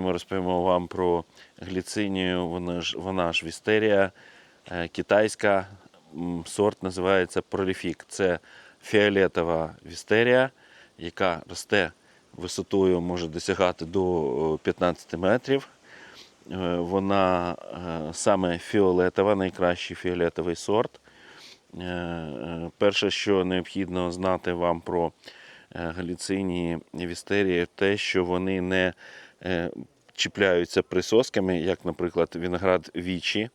Ми розповімо вам про гліцинію, вона ж, вона ж вістерія е, китайська, сорт називається проліфік. Це фіолетова вістерія, яка росте висотою, може досягати до 15 метрів. Е, Вона е, саме фіолетова, найкращий фіолетовий сорт. Перше, що необхідно знати вам про галіцинії вістерії, те, що вони не чіпляються присосками, як, наприклад, виноград вічі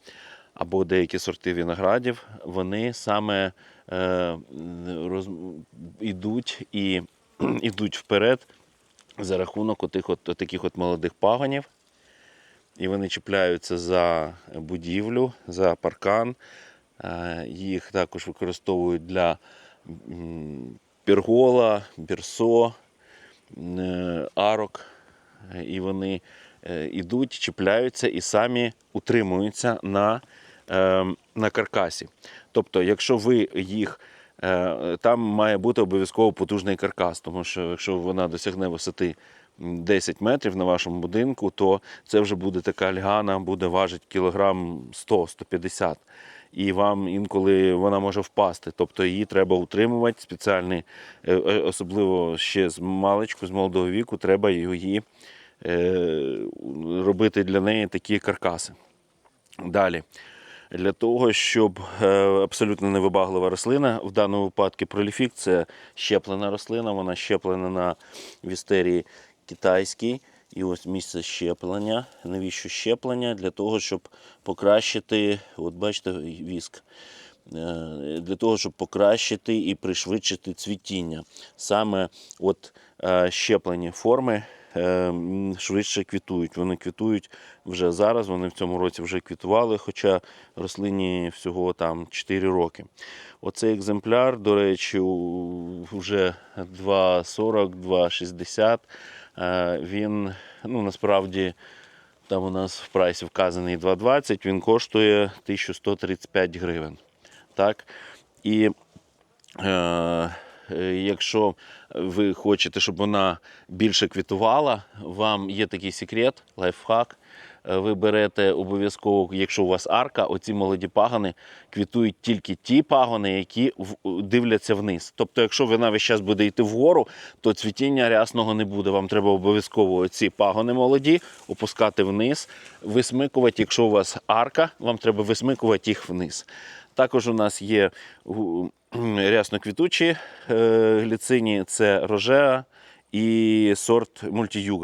або деякі сорти виноградів, вони саме е, роз, ідуть і ідуть вперед за рахунок отих от, таких от молодих пагонів. І вони чіпляються за будівлю, за паркан. Е, Їх також використовують для м, пергола, бірсо, е, арок. Е, І вони е, ідуть, чіпляються і самі утримуються на, е, на каркасі. Тобто, якщо ви їх е, там має бути обов'язково потужний каркас, тому що якщо вона досягне висоти 10 метрів на вашому будинку, то це вже буде така льгана, буде важити кілограм 100-150. І вам інколи вона може впасти. Тобто її треба утримувати спеціальний, е, е, особливо ще з маличку, з молодого віку, треба її е, робити для неї такі каркаси. Далі. Для того, щоб абсолютно невибаглива рослина, в даному випадку проліфік це щеплена рослина, вона щеплена на вістерії китайській. І ось місце щеплення. Навіщо щеплення? Для того, щоб покращити, от бачите, віск. Е, Для того, щоб покращити і пришвидшити цвітіння. Саме от е, щеплені форми е, швидше квітують. Вони квітують вже зараз, вони в цьому році вже квітували, хоча рослині всього там 4 роки. Оцей екземпляр, до речі, вже 2,40, 2,60. Е, Він ну, насправді там у нас в прайсі вказаний 2,20, він коштує 1135 гривень. Так? І е, е, якщо ви хочете, щоб вона більше квітувала, вам є такий секрет, лайфхак. Е, Ви берете обов'язково, якщо у вас арка, оці молоді пагони квітують тільки ті пагони, які дивляться вниз. Тобто, якщо вона весь час буде йти вгору, то цвітіння рясного не буде. Вам треба обов'язково ці пагони молоді опускати вниз, висмикувати. Якщо у вас арка, вам треба висмикувати їх вниз. Також у нас є рясно-квітучі е, гліцині, це рожеа і сорт мультіюга.